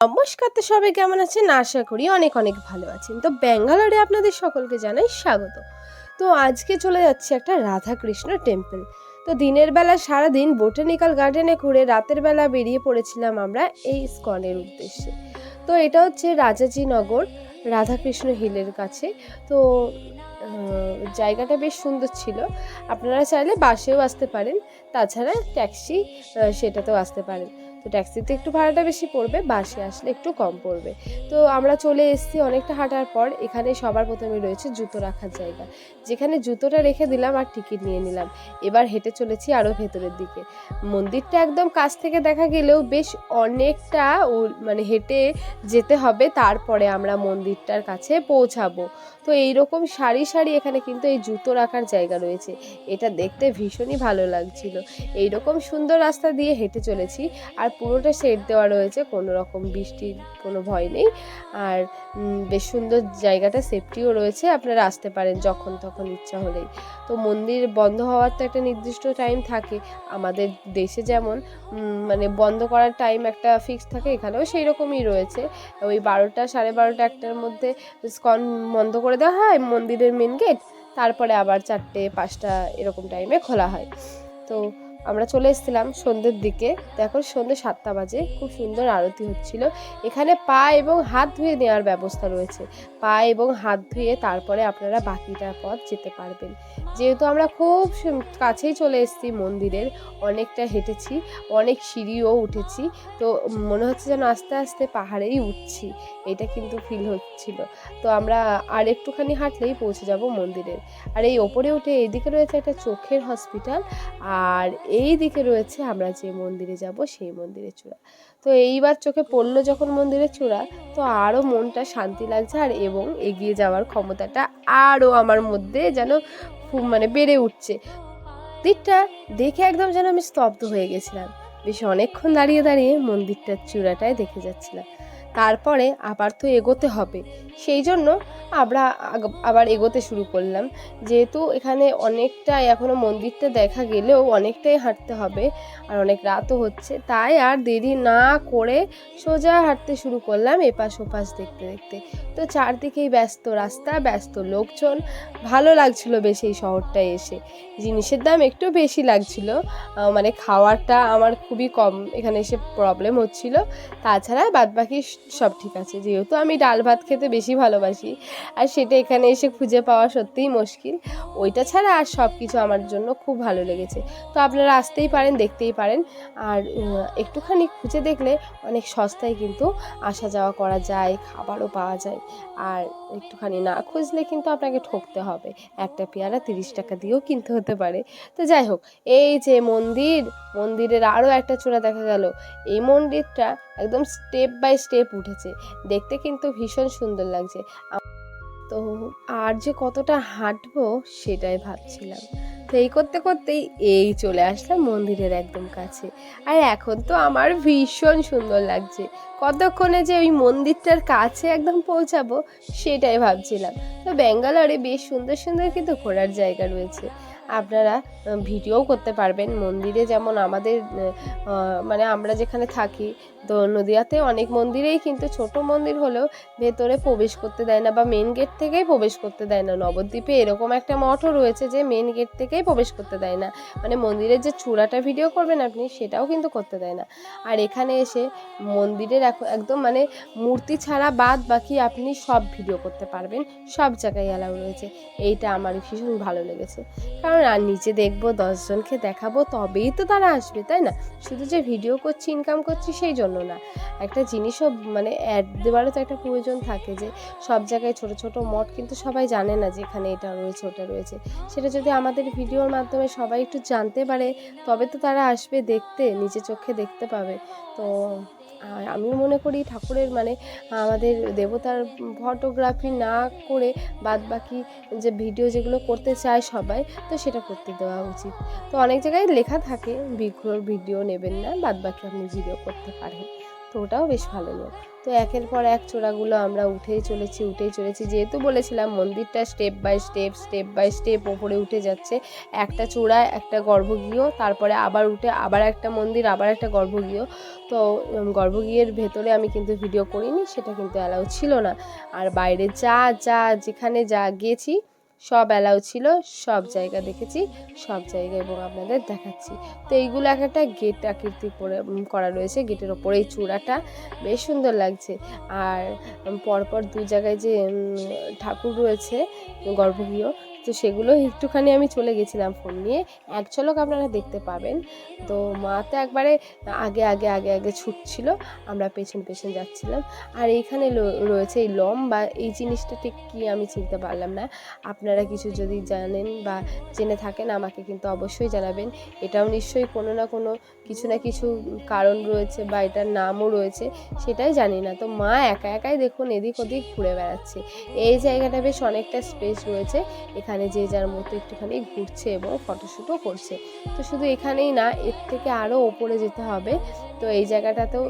নমস্কার, তো সবাই কেমন আছেন? আশা করি অনেক অনেক ভালো আছেন। তো ব্যাঙ্গালোরে আপনাদের সকলকে জানাই স্বাগত। তো আজকে চলে যাচ্ছে একটা রাধাকৃষ্ণ টেম্পল তো দিনের বেলা সারাদিন বোটানিক্যাল গার্ডেনে ঘুরে রাতের বেলা বেরিয়ে পড়েছিলাম আমরা এই স্কনের উদ্দেশ্যে। তো এটা হচ্ছে রাজাজিনগর রাধাকৃষ্ণ হিলের কাছে। তো জায়গাটা বেশ সুন্দর ছিল। আপনারা চাইলে বাসেও আসতে পারেন। তাছাড়া ট্যাক্সি সেটাতেও আসতে পারেন। তো ট্যাক্সিতে একটু ভাড়াটা বেশি পড়বে বাসে আসলে একটু কম পড়বে। তো আমরা চলে এসেছি অনেকটা হাঁটার পর, এখানে সবার প্রথমে রয়েছে জুতো রাখার জায়গা। যেখানে জুতোটা রেখে দিলাম আর টিকিট নিয়ে নিলাম। এবার হেঁটে চলেছি আরও ভেতরের দিকে। মন্দিরটা একদম কাছ থেকে দেখা গেলেও বেশ অনেকটা মানে হেঁটে যেতে হবে, তারপরে আমরা মন্দিরটার কাছে পৌঁছাবো। তো এইরকম সারি সারি এখানে কিন্তু এই জুতো রাখার জায়গা রয়েছে। এটা দেখতে ভীষণই ভালো লাগছিল। এইরকম সুন্দর রাস্তা দিয়ে হেঁটে চলেছি। আর পুরোটা শেড দেওয়া রয়েছে, কোনো রকম বৃষ্টির কোনো ভয় নেই। আর বেশ সুন্দর জায়গাটা সেফটিও রয়েছে, আপনারা আসতে পারেন যখন তখন ইচ্ছা হলেই। তো মন্দির বন্ধ হওয়ার তো একটা নির্দিষ্ট টাইম থাকে, আমাদের দেশে যেমন মানে বন্ধ করার টাইম একটা ফিক্স থাকে, এখানেও সেই রকমই রয়েছে। ওই বারোটা, সাড়ে বারোটা, একটার মধ্যে স্কন বন্ধ করে দেওয়া হয়, মন্দিরের মেন গেট তারপরে আবার চারটে, পাঁচটা এরকম টাইমে খোলা হয়। তো আমরা চলে এসেছিলাম সন্ধ্যের দিকে। দেখো সন্ধ্যে সাতটা বাজে, খুব সুন্দর আরতি হচ্ছিল। এখানে পা এবং হাত ধুয়ে নেওয়ার ব্যবস্থা রয়েছে। পা এবং হাত ধুয়ে তারপরে আপনারা বাকিটা পথ যেতে পারবেন। যেহেতু আমরা খুব কাছেই চলে এসেছি মন্দিরের, অনেকটা হেঁটেছি, অনেক সিঁড়িও উঠেছি। তো মনে হচ্ছে যেন আস্তে আস্তে পাহাড়েই উঠছি, এটা কিন্তু ফিল হচ্ছিল। তো আমরা আর একটুখানি হাঁটলেই পৌঁছে যাব মন্দিরের। আর এই ওপরে উঠে এইদিকে রয়েছে একটা চোখের হসপিটাল আর এই দিকে রয়েছে আমরা যে মন্দিরে যাব সেই মন্দিরের চূড়া। তো এইবার চোখে পড়ল যখন মন্দিরের চূড়া, তো আরও মনটা শান্তি লাগছে আর এবং এগিয়ে যাওয়ার ক্ষমতাটা আরও আমার মধ্যে যেন মানে বেড়ে উঠছে। মন্দিরটা দেখে একদম যেন আমি স্তব্ধ হয়ে গেছিলাম। বেশ অনেকক্ষণ দাঁড়িয়ে দাঁড়িয়ে মন্দিরটার চূড়াটায় দেখে যাচ্ছিলাম। তারপরে আবার তো এগোতে হবে। সেই জন্য আমরা আবার এগোতে শুরু করলাম। যেহেতু এখানে অনেকটাই এখনও মন্দিরটা দেখা গেলেও অনেকটাই হাঁটতে হবে আর অনেক রাতও হচ্ছে, তাই আর দেরি না করে সোজা হাঁটতে শুরু করলাম এপাশ ওপাশ দেখতে দেখতে। তো চারদিকেই ব্যস্ত রাস্তা, ব্যস্ত লোকজন, ভালো লাগছিল বেশ এই শহরটায় এসে। জিনিসের দাম একটু বেশি লাগছিল মানে খাওয়ারটা আমার খুবই কম এখানে এসে প্রবলেম হচ্ছিল। তাছাড়া বাদবাকি সব ঠিক আছে, যেহেতু আমি ডাল ভাত খেতে বেশি ভালোবাসি। আর সেটা এখানে এসে খুঁজে পাওয়া সত্যিই মুশকিল। ওইটা ছাড়া আর সব কিছু আমার জন্য খুব ভালো লেগেছে। তো আপনারা আসতেই পারেন, দেখতেই পারেন। আর একটুখানি খুঁজে দেখলে অনেক সস্তায় কিন্তু আসা যাওয়া করা যায়, খাবারও পাওয়া যায়। আর একটুখানি না খুঁজলে কিন্তু আপনাকে ঠকতে হবে। একটা পেয়ারা তিরিশ টাকা দিয়েও কিনতে হতে পারে। তো যাই হোক, এই যে মন্দির, মন্দিরের আরও একটা চূড়া দেখা গেল। এই মন্দিরটা একদম স্টেপ বাই স্টেপ উঠেছে। দেখতে কিন্তু ভীষণ সুন্দর লাগছে। তো আর যে কতটা হাঁটবো সেটাই ভাবছিলাম। তো এই করতে করতেই এই চলে আসলাম মন্দিরের একদম কাছে। আর এখন তো আমার ভীষণ সুন্দর লাগছে। কতক্ষণে যে ওই মন্দিরটার কাছে একদম পৌঁছাবো সেটাই ভাবছিলাম। তো ব্যাঙ্গালোরে বেশ সুন্দর সুন্দর কিন্তু ঘোরার জায়গা রয়েছে। আপনারা ভিডিও করতে পারবেন। মন্দিরে যেমন আমাদের মানে আমরা যেখানে থাকি তো নদিয়াতে অনেক মন্দিরেই কিন্তু ছোট মন্দির হলেও ভেতরে প্রবেশ করতে দেয় না বা মেন গেট থেকেই প্রবেশ করতে দেয় না। নবদ্বীপে এরকম একটা মঠও রয়েছে যে মেন গেট থেকেই প্রবেশ করতে দেয় না। মানে মন্দিরের যে চূড়াটা ভিডিও করবেন আপনি, সেটাও কিন্তু করতে দেয় না। আর এখানে এসে মন্দিরের এক- একদম মানে মূর্তি ছাড়া বাদ বাকি আপনি সব ভিডিও করতে পারবেন। সব জায়গায় অ্যালাউ রয়েছে। এইটা আমার ভীষণ ভালো লেগেছে। কারণ আর নিচে দেখব, দশজনকে দেখাবো, তবেই তো তারা আসবে, তাই না? শুধু যে ভিডিও করছি ইনকাম করছি, সেই জন্য। না। একটা জিনিসও মানে অ্যাড দেওয়ারও তো একটা প্রয়োজন থাকে যে, সব জায়গায় ছোট ছোট মঠ কিন্তু সবাই জানে না যে এখানে এটা রয়েছে, ওটা রয়েছে। সেটা যদি আমাদের ভিডিওর মাধ্যমে সবাই একটু জানতে পারে, তবে তো তারা আসবে দেখতে নিজে চোখে দেখতে পাবে। তো আর আমিও মনে করি ঠাকুরের মানে আমাদের দেবতার ফটোগ্রাফি না করে বাদ বাকি যে ভিডিও যেগুলো করতে চায় সবাই, তো সেটা করতে দেওয়া উচিত। তো অনেক জায়গায় লেখা থাকে বিগ্রহর ভিডিও নেবেন না বাদ বাকি আপনি ভিডিও করতে পারেন। তো ওটাও বেশ ভালো লোক। তো একের পর এক চূড়াগুলো আমরা উঠেই চলেছি উঠেই চলেছি। যেহেতু বলেছিলাম মন্দিরটা step by step step by step ওপরে উঠে যাচ্ছে। একটা চূড়ায় একটা গর্ভগৃহ, তারপরে আবার উঠে আবার একটা মন্দির, আবার একটা গর্ভগৃহ। তো গর্ভগৃহের ভেতরে আমি কিন্তু ভিডিও করিনি, সেটা কিন্তু অ্যালাউ ছিল না। আর বাইরে যা যা, যেখানে যা গেছি সব অ্যালাউ ছিল, সব জায়গা দেখেছি, সব জায়গা এবং আপনাদের দেখাচ্ছি। তো এইগুলো এক একটা গেট আকৃতি করে করা রয়েছে গেটের ওপরে এই চূড়াটা, বেশ সুন্দর লাগছে। আর পরপর দু জায়গায় যে ঠাকুর রয়েছে, গর্ভগৃহ তো সেগুলো একটুখানি আমি চলে গেছিলাম ফোন নিয়ে। এক ঝলক আপনারা দেখতে পাবেন। তো মা তো একবারে আগে আগে আগে আগে ছুটছিল, আমরা পেছন পেছন যাচ্ছিলাম। আর এইখানে রয়েছে এই লম্বা এই জিনিসটা ঠিক কী আমি চিনতে পারলাম না। আপনারা কিছু যদি জানেন বা জেনে থাকেন, আমাকে কিন্তু অবশ্যই জানাবেন। এটাও নিশ্চয়ই কোনো না কোনো কিছু না কিছু কারণ রয়েছে বা এটার নামও রয়েছে, সেটাই জানি না। তো মা একা, একাই দেখুন এদিক ওদিক ঘুরে বেড়াচ্ছে। এই জায়গাটা বেশ অনেকটা স্পেস রয়েছে। এখানে যে যার মতো একটুখানি ঘুরছে এবং ফটোশ্যুটও করছে। তো শুধু এখানেই না, এর থেকে আরও ওপরে যেতে হবে। তো এই জায়গাটাতেও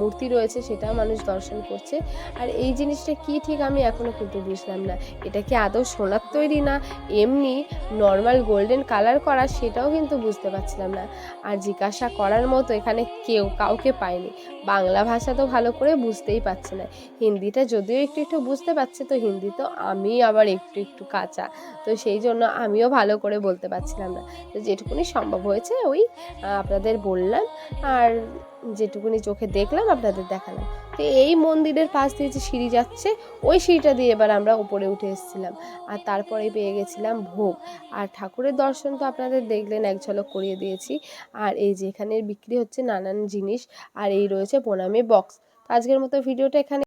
মূর্তি রয়েছে, সেটাও মানুষ দর্শন করছে। আর এই জিনিসটা কি ঠিক আমি এখনও কিন্তু বুঝলাম না। এটা কি আদৌ সোনার তৈরি না? এমনি নর্মাল গোল্ডেন কালার করা, সেটাও কিন্তু বুঝতে পারছিলাম না। আর জিজ্ঞাসা করার মতো এখানে কেউ কাউকে পায়নি। বাংলা ভাষা তো ভালো করে বুঝতেই পারছে না। হিন্দিটা যদিও একটু একটু বুঝতে পারছে, তো হিন্দি তো আমি আবার একটু একটু কাঁচা। তো সেই জন্য আমিও ভালো করে বলতে পারছিলাম না। তো যেটুকুনি সম্ভব হয়েছে ওই আপনাদের বললাম। আর যেটুকুনি চোখে দেখলাম, আপনাদের দেখালাম। তো এই মন্দিরের পাশ দিয়ে যে সিঁড়ি যাচ্ছে, ওই সিঁড়িটা দিয়ে এবার আমরা উপরে উঠে এসেছিলাম। আর তারপরে পেয়ে গেছিলাম ভোগ। আর ঠাকুরের দর্শন তো আপনাদের দেখলেন, এক ঝলক করিয়ে দিয়েছি। আর এই যে এখানে বিক্রি হচ্ছে নানান জিনিস, আর এই রয়েছে প্রণামী বক্স। আজকের মতো ভিডিওটা এখানে